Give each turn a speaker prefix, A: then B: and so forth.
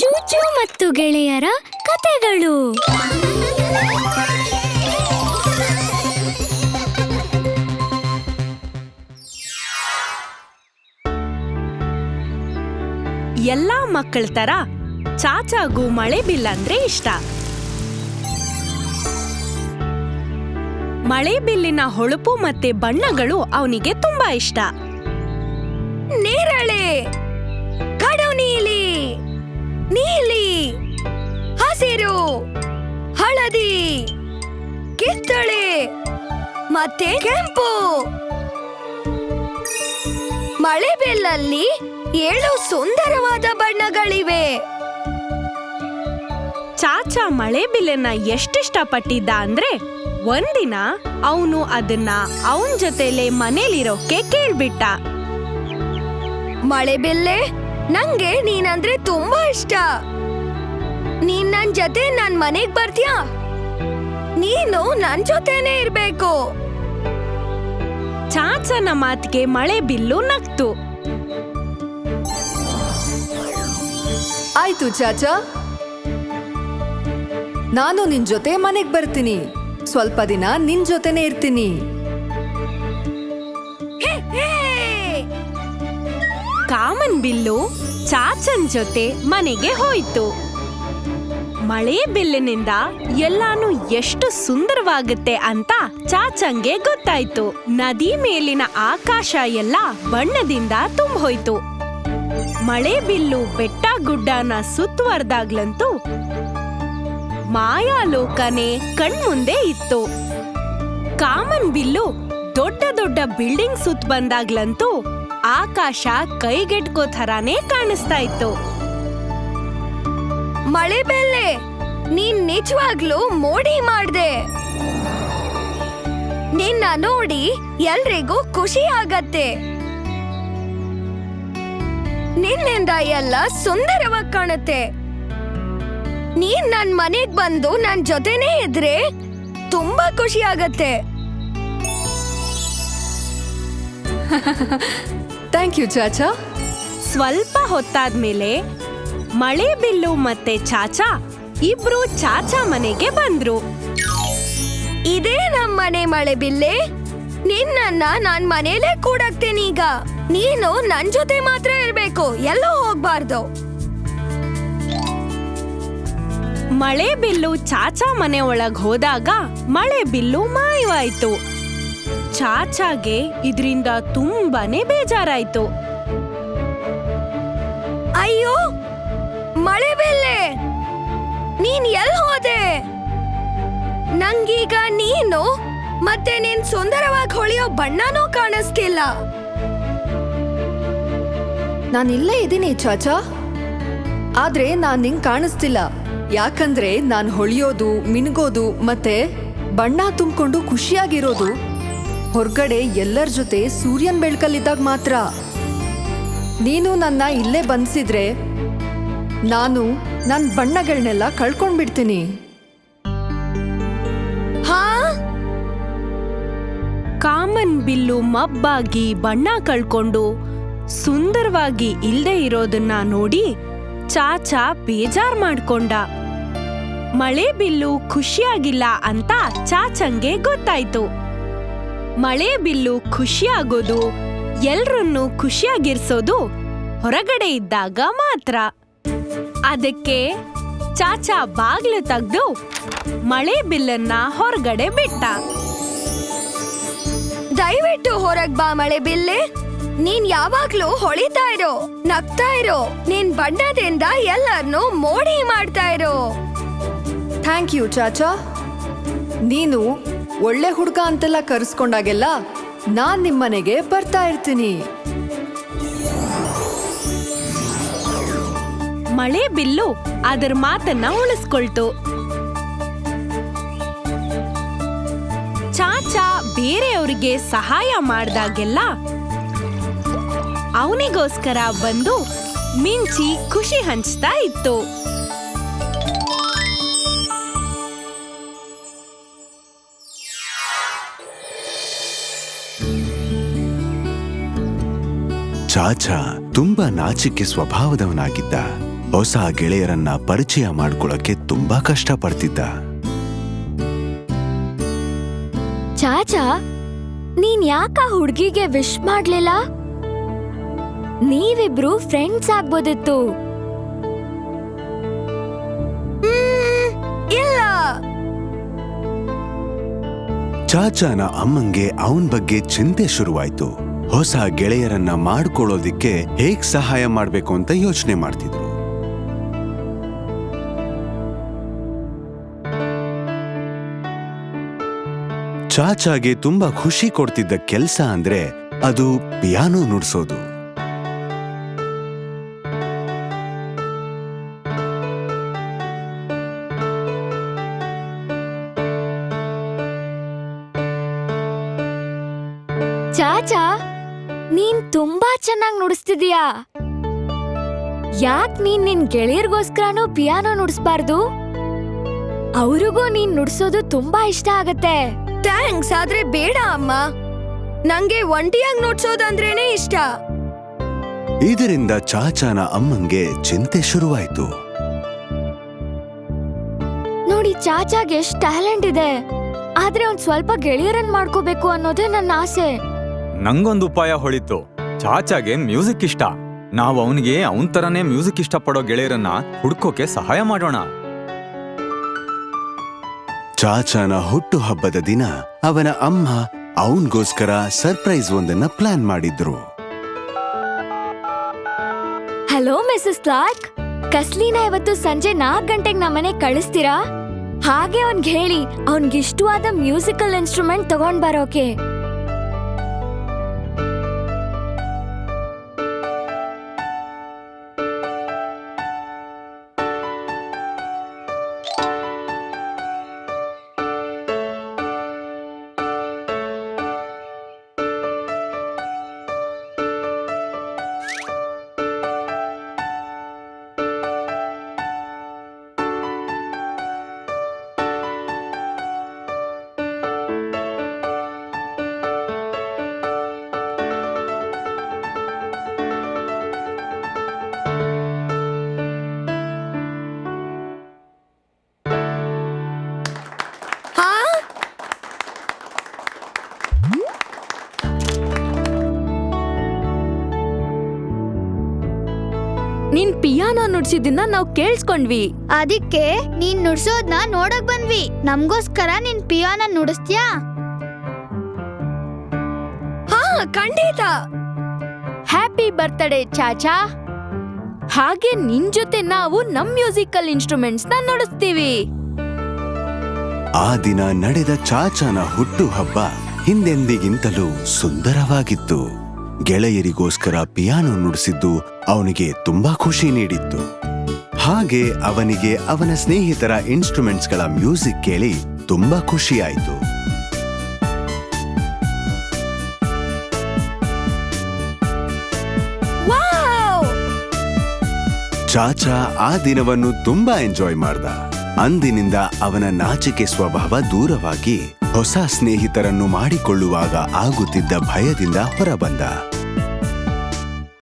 A: ಚೂಚು ಮತ್ತು ಗೆಳೆಯರ ಕತೆಗಳು
B: ಎಲ್ಲಾ ಮಕ್ಕಳ ತರ ಚಾಚಾಗೂ ಮಳೆ ಬಿಲ್ ಅಂದ್ರೆ ಇಷ್ಟ. ಮಳೆ ಬಿಲ್ಲಿನ ಹೊಳಪು ಮತ್ತೆ ಬಣ್ಣಗಳು ಅವನಿಗೆ ತುಂಬಾ ಇಷ್ಟ.
C: ನೇರಳೆ. ನೀಲಿ ಹಸಿರು ಹಳದಿ ಕಿತ್ತಳೆ ಮತ್ತೆ ಕೆಂಪು. ಮಳೆಬೆಲ್ಲಲ್ಲಿ ಏಳು ಸುಂದರವಾದ ಬಣ್ಣಗಳಿವೆ.
B: ಚಾಚಾ ಮಳೆ ಬಿಲ್ಲನ್ನ ಎಷ್ಟಿಷ್ಟಪಟ್ಟಿದ್ದ ಅಂದ್ರೆ ಒಂದಿನ ಅವನು ಅದನ್ನ ಅವನ್ ಜೊತೆಲೆ ಮನೇಲಿರೋಕೆ ಕೇಳ್ಬಿಟ್ಟ.
C: ಮಳೆ ಬೆಲ್ಲೆ ನಂಗೆ ನೀನಂದ್ರೆ ತುಂಬಾ ಇಷ್ಟ. ನೀನ್ ನನ್ ಜೊತೆ ನನ್ ಮನೆಗ್ ಬರ್ತೀಯಾ? ನೀನು ನನ್ ಜೊತೆನೆ ಇರ್ಬೇಕು.
B: ಚಾಚನ ಮಾತಿಗೆ ಮಳೆ ಬಿಲ್ಲು ನಕ್ತು
D: ಆಯ್ತು ಚಾಚಾ. ನಾನು ನಿನ್ ಜೊತೆ ಮನೆಗ್ ಬರ್ತೀನಿ. ಸ್ವಲ್ಪ ದಿನ ನಿನ್ ಜೊತೆನೆ ಇರ್ತೀನಿ.
B: ಕಾಮನ್ ಬಿಲ್ಲು ಚಾಚನ್ ಜೊತೆ ಮನೆಗೆ ಹೋಯ್ತು. ಮಳೆ ಬಿಲ್ಲಿನಿಂದ ಎಲ್ಲಾನು ಎಷ್ಟು ಸುಂದರವಾಗುತ್ತೆ ಅಂತ ಚಾಚಂಗೆ ಗೊತ್ತಾಯ್ತು. ನದಿ ಮೇಲಿನ ಆಕಾಶ ಎಲ್ಲ ಬಣ್ಣದಿಂದ ತುಂಬೋಯ್ತು ಮಳೆ ಬಿಲ್ಲು ಬೆಟ್ಟ ಗುಡ್ಡನ ಸುತ್ತುವರ್ದಾಗ್ಲಂತೂ ಮಾಯಾಲೋಕನೇ ಕಣ್ಮುಂದೆ ಇತ್ತು. ಕಾಮನ್ ಬಿಲ್ಲು ದೊಡ್ಡ ದೊಡ್ಡ ಬಿಲ್ಡಿಂಗ್ ಸುತ್ತ ಬಂದಾಗ್ಲಂತೂ ಆಕಾಶ ಕೈಗೆಟ್ಕೋ ಥರಾನೇ ಕಾಣಿಸ್ತಾ ಇತ್ತು.
C: ಮಳೆ ಬೆಲ್ಲೆ, ನೀನ್ ನಿಜವಾಗ್ಲೂ ಮೋಡಿ ಮಾಡ್ದೆ. ನಿನ್ನ ನೋಡಿ ಎಲ್ರಿಗೂ ಖುಷಿ ಆಗತ್ತೆ. ನಿನ್ನಿಂದ ಎಲ್ಲ ಸುಂದರವಾಗಿ ಕಾಣುತ್ತೆ. ನೀನ್ ನನ್ ಮನೆಗ್ ಬಂದು ನನ್ ಜೊತೆನೇ ಇದ್ರೆ ತುಂಬಾ ಖುಷಿ ಆಗತ್ತೆ.
D: ಥ್ಯಾಂಕ್ ಯು ಚಾಚಾ
B: ಸ್ವಲ್ಪ ಹೊತ್ತಾದ್ಮೇಲೆ ಮಳೆ ಬಿಲ್ಲು ಮತ್ತೆ ಚಾಚಾ ಇಬ್ರು ಚಾಚಾ ಮನೆಗೆ ಬಂದ್ರು.
C: ಇದೇ ನಮ್ ಮನೆ ಮಳೆ ಬಿಲ್ಲೆ. ನಿನ್ನ ನಾನ್ ಮನೇಲೆ ಕೂಡಾಕ್ತೇನೆ ಈಗ. ನೀನು ನನ್ ಜೊತೆ ಮಾತ್ರ ಇರ್ಬೇಕು. ಎಲ್ಲೋ ಹೋಗ್ಬಾರ್ದು.
B: ಮಳೆ ಬಿಲ್ಲು ಚಾಚಾ ಮನೆ ಒಳಗ್ ಹೋದಾಗ ಮಳೆ ಬಿಲ್ಲು ಮಾಯವಾಯ್ತು. ಚಾಚಾಗೆ ಇದರಿಂದ ತುಂಬಾನೇ ಬೇಜಾರಾಯ್ತು.
C: ಅಯ್ಯೋ ಮಳೆ ಬೆಲ್ಲೆ ನೀನ್ ಎಲ್ ಹೋದೆ? ನಂಗೀಗ ನೀನು ಮತ್ತೆ ನಿನ್ ಸುಂದರವಾಗಿ ಹೊಳೆಯೋ ಬಣ್ಣನೂ ಕಾಣಿಸ್ತಿಲ್ಲ.
D: ನಾನು ಇಲ್ಲೇ ಇದ್ದೀನಿ ಚಾಚಾ. ಆದ್ರೆ ನಾನ್ ನಿಂಗ್ ಕಾಣಿಸ್ತಿಲ್ಲ. ಯಾಕಂದ್ರೆ ನಾನ್ ಹೊಳಿಯೋದು ಮಿನ್ಗೋದು ಮತ್ತೆ ಬಣ್ಣ ತುಂಬಿಕೊಂಡು ಖುಷಿಯಾಗಿರೋದು ಹೊರ್ಗಡೆ ಎಲ್ಲರ ಜೊತೆ ಸೂರ್ಯನ್ ಬೆಳಕಲ್ಲಿದ್ದಾಗ ಮಾತ್ರ. ನೀನು ನನ್ನ ಇಲ್ಲೇ ಬಂದಿಸಿದ್ರೆ ನಾನು ನನ್ನ ಬಣ್ಣಗಳನ್ನೆಲ್ಲ ಕಳ್ಕೊಂಡ್ಬಿಡ್ತೀನಿ.
B: ಕಾಮನ್ ಬಿಲ್ಲು ಮಬ್ಬಾಗಿ ಬಣ್ಣ ಕಳ್ಕೊಂಡು ಸುಂದರವಾಗಿ ಇಲ್ಲದೆ ಇರೋದನ್ನ ನೋಡಿ ಚಾಚಾ ಬೇಜಾರ್ ಮಾಡ್ಕೊಂಡ. ಮಳೆ ಬಿಲ್ಲು ಖುಷಿಯಾಗಿಲ್ಲ ಅಂತ ಚಾಚಂಗೆ ಗೊತ್ತಾಯ್ತು. ಮಳೆ ಬಿಲ್ಲು ಖುಷಿಯಾಗೋದು ಎಲ್ರನ್ನೂ ಖುಷಿಯಾಗಿರ್ಸೋದು ಹೊರಗಡೆ ಇದ್ದಾಗ ಮಾತ್ರ. ಅದಕ್ಕೆ ಚಾಚಾ ಬಾಗ್ಲು ತೆಗ್ದು ಮಳೆ ಬಿಲ್ಲನ್ನ ಹೊರಗಡೆ ಬಿಟ್ಟ.
C: ದಯವಿಟ್ಟು ಹೊರಗ್ ಬಾ ಮಳೆ ಬಿಲ್ಲೆ. ನೀನ್ ಯಾವಾಗ್ಲೂ ಹೊಳಿತಾ ಇರೋ ನಗ್ತಾ ಇರೋ ನಿನ್ ಬಣ್ಣದಿಂದ ಎಲ್ಲರನ್ನೂ ಮೋಡಿ ಮಾಡ್ತಾ ಇರೋ.
D: ಥ್ಯಾಂಕ್ ಯು ಚಾಚಾ. ನೀನು ಒಳ್ಳೆ ಹುಡುಗ ಅಂತೆಲ್ಲ ಕರೆಸ್ಕೊಂಡಾಗೆಲ್ಲ ನಾನ್ ನಿಮ್ಮನೆಗೆ ಬರ್ತಾ ಇರ್ತೀನಿ.
B: ಮಳೆ ಬಿಲ್ಲು, ಅದರ ಮಾತನ್ನ ಉಳಿಸ್ಕೊಳ್ತು. ಚಾಚಾ ಬೇರೆಯವರಿಗೆ ಸಹಾಯ ಮಾಡ್ದಾಗೆಲ್ಲ ಅವನಿಗೋಸ್ಕರ ಬಂದು ಮಿಂಚಿ ಖುಷಿ ಹಂಚ್ತಾ ಇತ್ತು.
E: ಚಾಚಾ ತುಂಬಾ ನಾಚಿಕೆ ಸ್ವಭಾವದವನಾಗಿದ್ದ. ಹೊಸ ಗೆಳೆಯರನ್ನ ಪರಿಚಯ ಮಾಡಿಕೊಳ್ಳಕ್ಕೆ ತುಂಬಾ ಕಷ್ಟ ಪಡ್ತಿದ್ದ
A: ಚಾಚಾ ನೀನ್ ಯಾಕ ಹುಡ್ಗಿಗೆ ವಿಶ್ ಮಾಡ್ಲಿಲ್ಲ? ನೀವಿಬ್ರು ಫ್ರೆಂಡ್ಸ್ ಆಗ್ಬೋದಿತ್ತು.
C: ಇಲ್ಲ.
E: ಚಾಚಾನ ಅಮ್ಮಂಗೆ ಅವನ್ ಬಗ್ಗೆ ಚಿಂತೆ ಶುರುವಾಯ್ತು. ಹೊಸ ಗೆಳೆಯರನ್ನ ಮಾಡಿಕೊಳ್ಳೋದಿಕ್ಕೆ ಹೇಗ್ ಸಹಾಯ ಮಾಡಬೇಕು ಅಂತ ಯೋಚನೆ ಮಾಡ್ತಿದ್ರು. ಚಾಚಾಗೆ ತುಂಬಾ ಖುಷಿ ಕೊಡ್ತಿದ್ದ ಕೆಲಸ ಅಂದ್ರೆ ಅದು ಪಿಯಾನೋ ನುಡಿಸೋದು.
A: ಚಾಚಾ ನೀನ್ ತುಂಬಾ ಚೆನ್ನಾಗ್ ನುಡಿಸ್ತಿದೀಯಾ. ಯಾಕ್ ನೀನ್ ನಿನ್ ಗೆಳೆಯರ್ಗೋಸ್ಕರನೂ ಪಿಯಾನೋ ನುಡಿಸ್ಬಾರ್ದು? ಅವ್ರಿಗೂ ನೀನ್ ನುಡ್ಸೋದು ತುಂಬಾ ಇಷ್ಟ ಆಗತ್ತೆ.
C: ಥ್ಯಾಂಕ್ಸ್ ಆದ್ರೆ ಬೇಡ ಅಮ್ಮ. ನಂಗೆ ಒಂಟಿಯಾಗಿ ನುಡ್ಸೋದಂದ್ರೇನೆ ಇಷ್ಟ.
E: ಇದರಿಂದ ಚಾಚಾನ ಅಮ್ಮಂಗೆ ಚಿಂತೆ ಶುರುವಾಯ್ತು.
A: ನೋಡಿ ಚಾಚಾಗ್ ಎಷ್ಟ್ ಟ್ಯಾಲೆಂಟ್ ಇದೆ. ಆದ್ರೆ ಒಂದ್ ಸ್ವಲ್ಪ ಗೆಳೆಯರನ್ ಮಾಡ್ಕೋಬೇಕು ಅನ್ನೋದೇ ನನ್ನ ಆಸೆ.
F: ನಂಗೊಂದು ಉಪಾಯ ಹೊಳಿತು. ಚಾಚಾಗೆ ಮ್ಯೂಸಿಕ್ ಇಷ್ಟ. ನಾವು ಅವನಿಗೆ ಅವನ್ ತರನೇ ಮ್ಯೂಸಿಕ್ ಇಷ್ಟಪಡೋ ಗೆಳೆಯರನ್ನ ಹುಡ್ಕೋಕೆ ಸಹಾಯ ಮಾಡೋಣ.
E: ಚಾಚಾನ ಹುಟ್ಟು ಹಬ್ಬದ ದಿನ ಅವನ ಅಮ್ಮ ಅವನ್ಗೋಸ್ಕರ ಸರ್ಪ್ರೈಸ್ ಒಂದನ್ನ ಪ್ಲಾನ್ ಮಾಡಿದ್ರು.
A: Hello Mrs Clark. ಕಸ್ಲಿನ ಇವತ್ತು ಸಂಜೆ ನಾಲ್ಕು ಗಂಟೆಗೆ ನಮ್ಮನೆ ಕಳಿಸ್ತೀರಾ? ಹಾಗೆ ಅವ್ನ್ಗೆ ಹೇಳಿ ಅವ್ನ್ಗೆ ಇಷ್ಟವಾದ ಮ್ಯೂಸಿಕಲ್ ಇನ್ಸ್ಟ್ರೂಮೆಂಟ್ ತಗೊಂಡ್ ಬರೋಕೆ.
B: ನಿನ್ ಪಿಯಾನೋ ನುಡ್ಸಿದ್ದನ್ನ ನಾವ್ ಕೇಳಿಸ್ಕೊಂಡ್ವಿ.
G: ಅದಕ್ಕೆ ನೀನ್ ನುಡ್ಸೋದ್ನ ನೋಡಕ್ ಬಂದ್ವಿ. ನಮ್ಗೋಸ್ಕರ ನಿನ್ ಪಿಯಾನ ನುಡಿಸ್ತ್ಯಾ?
C: ಹಾ ಖಂಡಿತ.
B: ಹ್ಯಾಪಿ ಬರ್ತ್ಡೇ ಚಾಚಾ. ಹಾಗೆ ನಿನ್ ಜೊತೆ ನಾವು ನಮ್ ಮ್ಯೂಸಿಕಲ್ ಇನ್ಸ್ಟ್ರೂಮೆಂಟ್ಸ್ನ ನುಡಿಸ್ತೀವಿ.
E: ಆ ದಿನ ನಡೆದ ಚಾಚಾನ ಹುಟ್ಟುಹಬ್ಬ ಹಿಂದೆಂದಿಗಿಂತಲೂ ಸುಂದರವಾಗಿತ್ತು. ಗೆಳೆಯರಿಗೋಸ್ಕರ ಪಿಯಾನೋ ನುಡಿಸಿದ್ದು ಅವನಿಗೆ ತುಂಬಾ ಖುಷಿ ನೀಡಿತ್ತು. ಹಾಗೆ ಅವನಿಗೆ ಅವನ ಸ್ನೇಹಿತರ ಇನ್ಸ್ಟ್ರೂಮೆಂಟ್ಸ್ಗಳ ಮ್ಯೂಸಿಕ್ ಕೇಳಿ ತುಂಬಾ ಖುಷಿಯಾಯಿತು. ಚಾಚಾ ಆ ದಿನವನ್ನು ತುಂಬಾ ಎಂಜಾಯ್ ಮಾಡ್ದ. ಅಂದಿನಿಂದ ಅವನ ನಾಚಿಕೆ ಸ್ವಭಾವ ದೂರವಾಗಿ ಹೊಸ ಸ್ನೇಹಿತರನ್ನು ಮಾಡಿಕೊಳ್ಳುವಾಗ ಆಗುತ್ತಿದ್ದ ಭಯದಿಂದ ಹೊರಬಂದ.